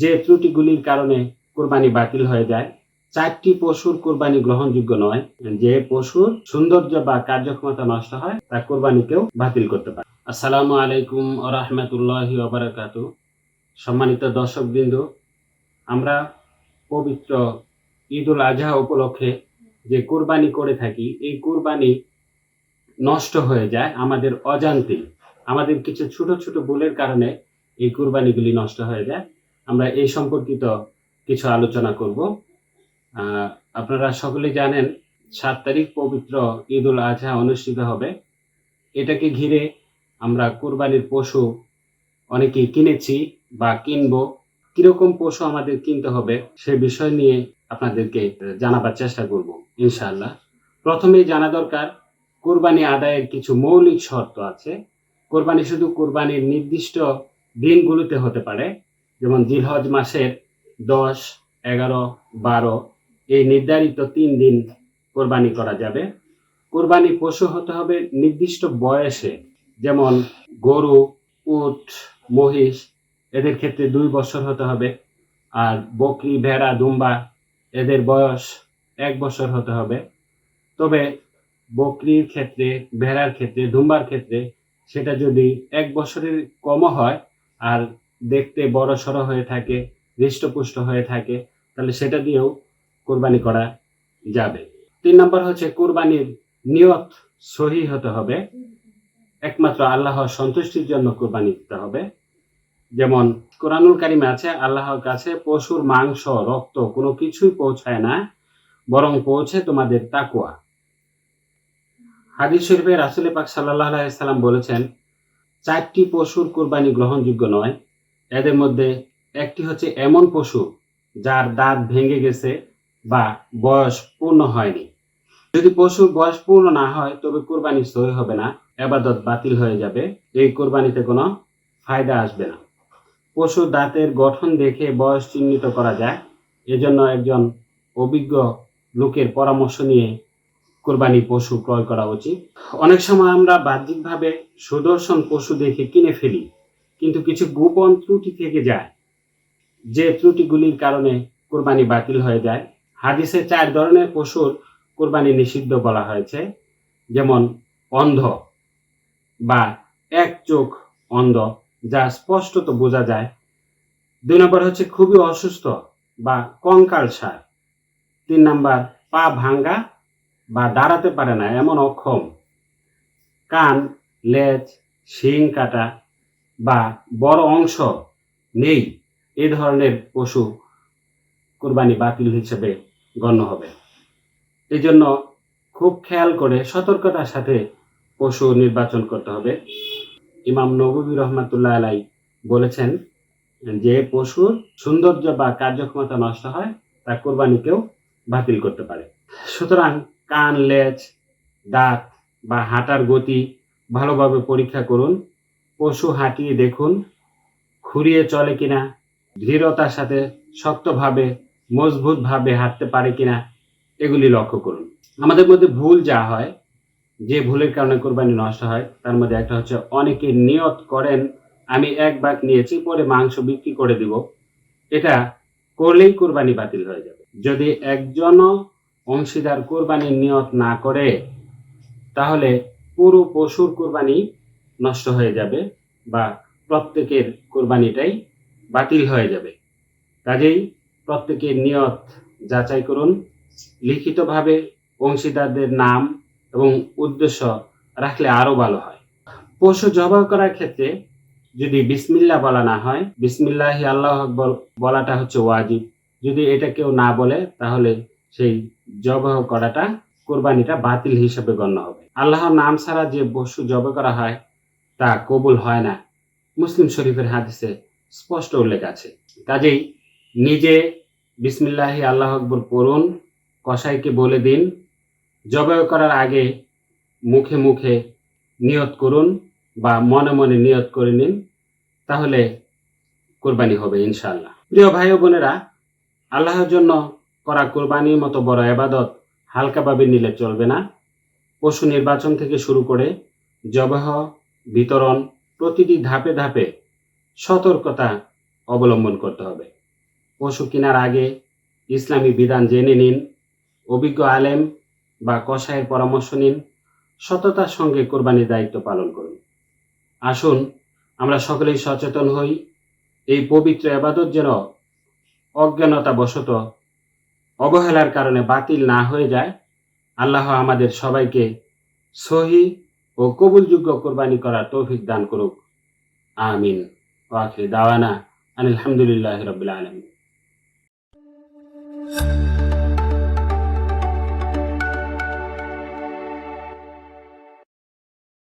যে ত্রুটিগুলির কারণে কোরবানি বাতিল হয়ে যায়, চারটি পশুর কোরবানি গ্রহণযোগ্য নয়। যে পশুর সৌন্দর্য বা কার্যক্ষমতা নষ্ট হয়, তা কোরবানিকেও বাতিল করতে পারে। আসসালামু আলাইকুম রহমতুল্লাহ ওবরাকাতু সম্মানিত দর্শকবৃন্দ, আমরা পবিত্র ঈদ উল আজহা উপলক্ষে যে কোরবানি করে থাকি, এই কোরবানি নষ্ট হয়ে যায় আমাদের অজান্তেই। আমাদের কিছু ছোট ছোট ভুলের কারণে এই কোরবানিগুলি নষ্ট হয়ে যায়। আমরা এই সম্পর্কিত কিছু আলোচনা করব। আপনারা সকলে জানেন, সাত তারিখ পবিত্র ঈদ উল আজহা অনুষ্ঠিত হবে। এটাকে ঘিরে আমরা কোরবানির পশু অনেকেই কিনেছি বা কিনবো। কীরকম পশু আমাদের কিনতে হবে সে বিষয় নিয়ে আপনাদেরকে জানাবার চেষ্টা করব, ইনশাআল্লাহ। প্রথমেই জানা দরকার, কোরবানি আদায়ের কিছু মৌলিক শর্ত আছে। কোরবানি শুধু কোরবানির নির্দিষ্ট দিনগুলোতে হতে পারে যেমন জিলহজ মাসের দশ, এগারো, বারো, এই নির্ধারিত তিন দিন কোরবানি করা যাবে। কোরবানি পশু হতে হবে নির্দিষ্ট বয়সে, যেমন গরু, উট, মহিষ, এদের ক্ষেত্রে দুই বছর হতে হবে। আর বকরি, ভেড়া, দুম্বা, এদের বয়স এক বছর হতে হবে। তবে বকরির ক্ষেত্রে, ভেড়ার ক্ষেত্রে, দুম্বার ক্ষেত্রে সেটা যদি এক বছরের কমও হয়, আর দেখতে বড় সড়ো হয়ে থাকে, হৃষ্টপুষ্ট হয়ে থাকে, তাহলে সেটা দিয়েও কোরবানি করা যাবে। তিন নম্বর হচ্ছে কোরবানির নিয়ত সহি হতে হবে। একমাত্র আল্লাহর সন্তুষ্টির জন্য কোরবানি দিতে হবে। যেমন কোরআনুল কারিমে আছে, আল্লাহর কাছে পশুর মাংস, রক্ত কোনো কিছুই পৌঁছায় না, বরং পৌঁছে তোমাদের তাকুয়া হাদিস শরীফে রাসুল পাক সাল্লাহ বলেছেন, চারটি পশুর কোরবানি গ্রহণযোগ্য নয় এদের মধ্যে একটি হচ্ছে এমন পশু যার দাঁত ভেঙে গেছে বা বয়স পূর্ণ হয়নি। যদি পশুর বয়স পূর্ণ না হয়, তবে কোরবানি সহি হবে না, এবাদত বাতিল হয়ে যাবে, এই কোরবানিতে কোনো ফায়দা আসবে না। পশুর দাঁতের গঠন দেখে বয়স চিহ্নিত করা যায়, এজন্য একজন অভিজ্ঞ লোকের পরামর্শ নিয়ে কোরবানি পশু ক্রয় করা উচিত। অনেক সময় আমরা বাহ্যিকভাবে সুদর্শন পশু দেখে কিনে ফেলি। কিন্তু কিছু গোপন ত্রুটি থেকে যায়। যে ত্রুটিগুলির কারণে কোরবানি বাতিল হয়ে যায়। হাদিসে চার ধরনের পশুর কোরবানি নিষিদ্ধ বলা হয়েছে। যেমন, অন্ধ বা এক চোখ অন্ধ, যা স্পষ্টত বোঝা যায়। দুই নম্বর হচ্ছে খুবই অসুস্থ বা কঙ্কাল সার। তিন নাম্বার, পা ভাঙ্গা বা দাঁড়াতে পারে না, এমন অক্ষম। কান, লেজ, শিং কাটা বা বড় অংশ নেই, এ ধরনের পশু কোরবানি বাতিল হিসেবে গণ্য হবে। এই জন্য খুব খেয়াল করে সতর্কতার সাথে পশু নির্বাচন করতে হবে। ইমাম নবী রহমাতুল্লাহ আলাই বলেছেন যে, পশুর সৌন্দর্য বা কার্যক্ষমতা নষ্ট হয়, তা কোরবানিকেও বাতিল করতে পারে। সুতরাং কান, লেজ, দাঁত বা হাঁটার গতি ভালোভাবে পরীক্ষা করুন। পশু হাঁটিয়ে দেখুন খুঁড়িয়ে চলে কিনা দৃঢ়তার সাথে শক্তভাবে, মজবুতভাবে হাঁটতে পারে কিনা, এগুলি লক্ষ্য করুন। আমাদের মধ্যে ভুল যা হয়, যে ভুলের কারণে কোরবানি নষ্ট হয়, তার মধ্যে একটা হচ্ছে, অনেকে নিয়ত করেন, আমি এক ভাগ নিয়েছি, পরে মাংস বিক্রি করে দিব। এটা করলেই কোরবানি বাতিল হয়ে যাবে। যদি একজনও অংশীদার কোরবানির নিয়ত না করে, তাহলে পুরো পশুর কোরবানি নষ্ট হয়ে যাবে বা প্রত্যেকের কোরবানিটাই বাতিল হয়ে যাবে। কাজেই প্রত্যেকের নিয়ত যাচাই করুন, লিখিতভাবে অংশীদারদের নাম এবং উদ্দেশ্য রাখলে আরও ভালো হয়। পশু জবাই করার ক্ষেত্রে যদি বিসমিল্লা বলা না হয়, বিসমিল্লাহি আল্লাহ আকবর বলাটা হচ্ছে ওয়াজিব। যদি এটা কেউ না বলে, তাহলে সেই জবাহ করাটা কোরবানিটা বাতিল হিসেবে গণ্য হবে। আল্লাহর নাম ছাড়া যে পশু জবাই করা হয় তা কবুল হয় না। মুসলিম শরীফের হাদিসে স্পষ্ট উল্লেখ আছে। কাজেই নিজে বিসমিল্লাহি আল্লাহ আকবর পড়ুন, কসাইকে বলে দিন, জবাই করার আগে মুখে মুখে নিয়ত করুন বা মনে মনে নিয়ত করে নিন, তাহলে কোরবানি হবে ইনশাল্লাহ প্রিয় ভাই বোনেরা, আল্লাহর জন্য করা কোরবানির মতো বড় এবাদত হালকাভাবে নিলে চলবে না। পশু নির্বাচন থেকে শুরু করে জবাহ বিতরণ প্রতিটি ধাপে ধাপে সতর্কতা অবলম্বন করতে হবে। পশু কেনার আগে ইসলামী বিধান জেনে নিন, অভিজ্ঞ আলেম বা কসাইয়ের পরামর্শ নিন, সততার সঙ্গে কোরবানির দায়িত্ব পালন করুন। আসুন, আমরা সকলেই সচেতন হই, এই পবিত্র আবাদত যেন অজ্ঞানতা বশত অবহেলার কারণে বাতিল না হয়ে যায়। আল্লাহ আমাদের সবাইকে সহি ও কবুলযোগ্য কোরবানি করার তৌফিক দান করুক। আমিন। ওয়াখির দাওয়ানা আলহামদুলিল্লাহ রবিল আলমিন।